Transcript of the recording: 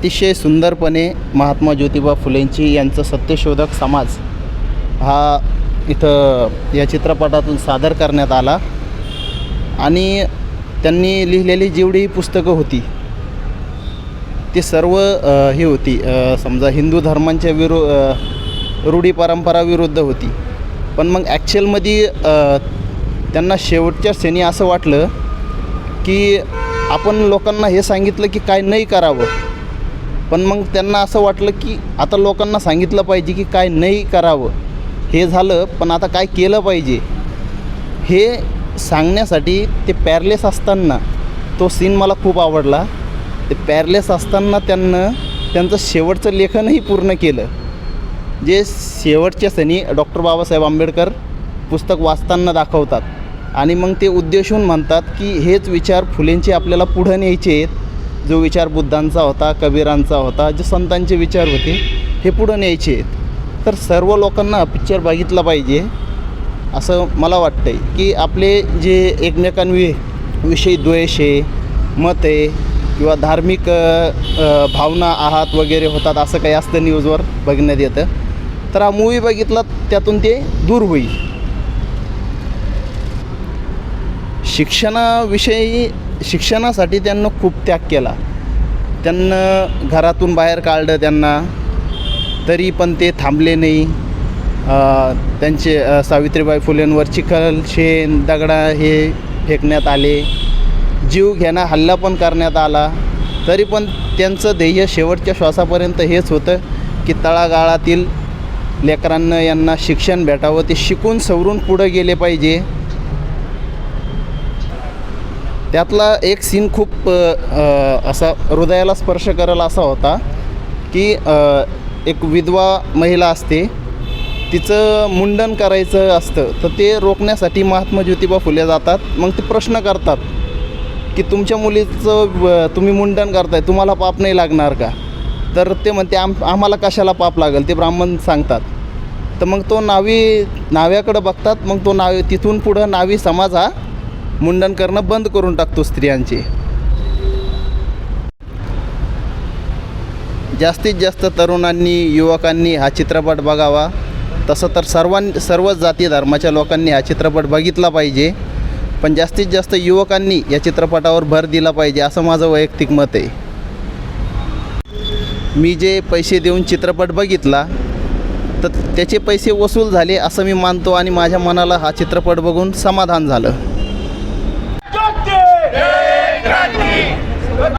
अतिशय सुंदरपणे महात्मा ज्योतिबा फुलेंची यांचं सत्यशोधक समाज हा इथं या चित्रपटातून सादर करण्यात आला. आणि त्यांनी लिहिलेली जेवढी पुस्तकं होती ती सर्व ही होती समजा हिंदू धर्मांच्या विरो रूढी परंपरा विरुद्ध होती. पण मग ॲक्च्युअलमध्ये त्यांना शेवटच्या क्षणी असं वाटलं की आपण लोकांना हे सांगितलं की काय नाही करावं. पण मग त्यांना असं वाटलं की आता लोकांना सांगितलं पाहिजे की काय नाही करावं. हे झालं पण आता काय केलं पाहिजे? हे सांगण्यासाठी ते पॅरलेस असताना तो सीन मला खूप आवडला. ते पॅरलेस असताना त्यांना त्यांचं शेवटचं लेखनही पूर्ण केलं. जे शेवटच्या सणी डॉक्टर बाबासाहेब आंबेडकर पुस्तक वाचताना दाखवतात. आणि मग ते उद्देशून म्हणतात की हेच विचार फुलेंचे आपल्याला पुढं न्यायचे आहेत. जो विचार बुद्धांचा होता कबीरांचा होता जे संतांचे विचार होते हे पुढं न्यायचे आहेत. तर सर्व लोकांना पिक्चर बघितला पाहिजे असं मला वाटतं आहे की आपले जे एकमेकांवि विषयी द्वेष आहे मत आहे किंवा धार्मिक भावना आहात वगैरे होतात असं काही असतं न्यूजवर बघण्यात येतं तर हा मूवी बघितला त्यातून ते दूर होईल. शिक्षणाविषयी शिक्षणासाठी त्यांना खूप त्याग केला. त्यांना घरातून बाहेर काढलं त्यांना. तरी पण ते थांबले नाही. त्यांचे सावित्रीबाई फुलेंवर चिखल शेण दगडा हे फेकण्यात आले. जीव घेणा हल्ला पण करण्यात आला. तरी पण त्यांचं ध्येय शेवटच्या श्वासापर्यंत हेच होतं की तळागाळातील लेकरांना यांना शिक्षण भेटावं. ते शिकून सवरून पुढं गेले पाहिजे. त्यातला एक सीन खूप असा हृदयाला स्पर्श करायला असा होता की एक विधवा महिला असते तिचं मुंडन करायचं असतं तर ते रोखण्यासाठी महात्मा ज्योतिबा फुले जातात मग ते प्रश्न करतात की तुमच्या मुलीचं व- तुम्ही मुंडन करताय तुम्हाला पाप नाही लागणार का? तर ते म्हणते आम आम्हाला कशाला पाप लागेल? ते ब्राह्मण सांगतात. तर मग तो नावी नाव्याकडं बघतात मग तो नावी तिथून पुढं नावी समाज हा मुंडन करणं बंद करून टाकतो स्त्रियांचे. जास्तीत जास्त तरुणांनी युवकांनी हा चित्रपट बघावा. तसं तर सर्वां सर्वच जाती धर्माच्या लोकांनी हा चित्रपट बघितला पाहिजे. पण जास्तीत जास्त युवकांनी या चित्रपटावर भर दिला पाहिजे असं माझं वैयक्तिक मत आहे. मी जे पैसे देऊन चित्रपट बघितला तर त्याचे पैसे वसूल झाले असं मी मानतो आणि माझ्या मनाला हा चित्रपट बघून समाधान झालं.